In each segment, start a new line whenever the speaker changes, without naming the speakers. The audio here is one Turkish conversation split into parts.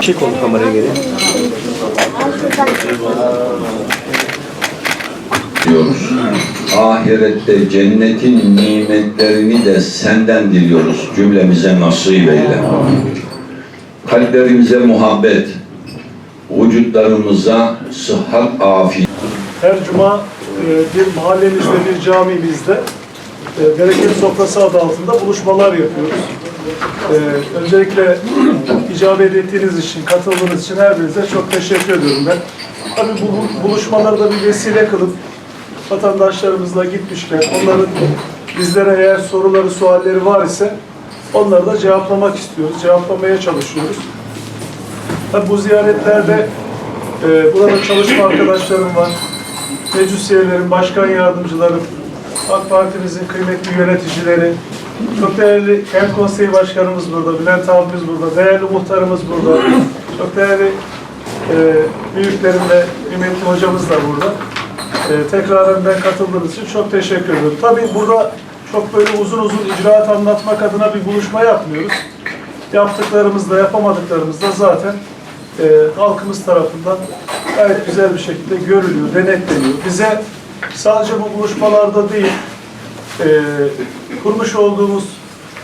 Çek onu kameraya geri.
diyoruz. Ahirette cennetin nimetlerini de senden diliyoruz. Cümlemize nasip eyle. Kalplerimize muhabbet, vücutlarımıza sıhhat, afiyet.
Her cuma e, bir mahallemizde, bir camimizde e, bereket sofrası adı altında buluşmalar yapıyoruz. E, Öncelikle icabet ettiğiniz için, katıldığınız için her birinize çok teşekkür ediyorum ben. Tabii bu buluşmaları da bir vesile kılıp vatandaşlarımızla gitmişken onların bizlere eğer soruları, sualleri var ise onları da cevaplamak istiyoruz, cevaplamaya çalışıyoruz. Tabii bu ziyaretlerde e, burada çalışma arkadaşlarım var. Meclis üyelerim, başkan yardımcılarım, AK Parti'mizin kıymetli yöneticileri, çok değerli Kent Konseyi Başkanımız burada, Bülent abimiz burada, değerli muhtarımız burada, çok değerli e, büyüklerim ve kıymetli hocamız da burada. E, tekraren ben katıldığınız için çok teşekkür ederim. Tabii burada çok böyle uzun uzun icraat anlatmak adına bir buluşma yapmıyoruz. Yaptıklarımızda, yapamadıklarımızda zaten e, halkımız tarafından gayet güzel bir şekilde görülüyor, denetleniyor. Bize sadece bu buluşmalarda değil, e, kurmuş olduğumuz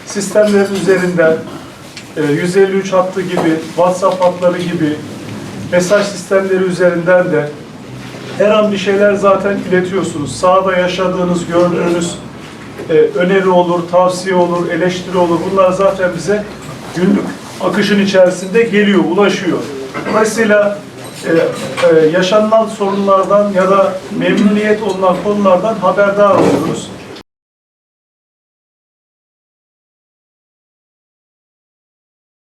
sistemlerin üzerinden e, 153 hattı gibi, WhatsApp hatları gibi mesaj sistemleri üzerinden de her an bir şeyler zaten iletiyorsunuz. Sahada yaşadığınız, gördüğünüz e, öneri olur, tavsiye olur, eleştiri olur. Bunlar zaten bize günlük akışın içerisinde geliyor, ulaşıyor. Dolayısıyla e, e, yaşanılan sorunlardan ya da memnuniyet olunan konulardan haberdar oluyoruz.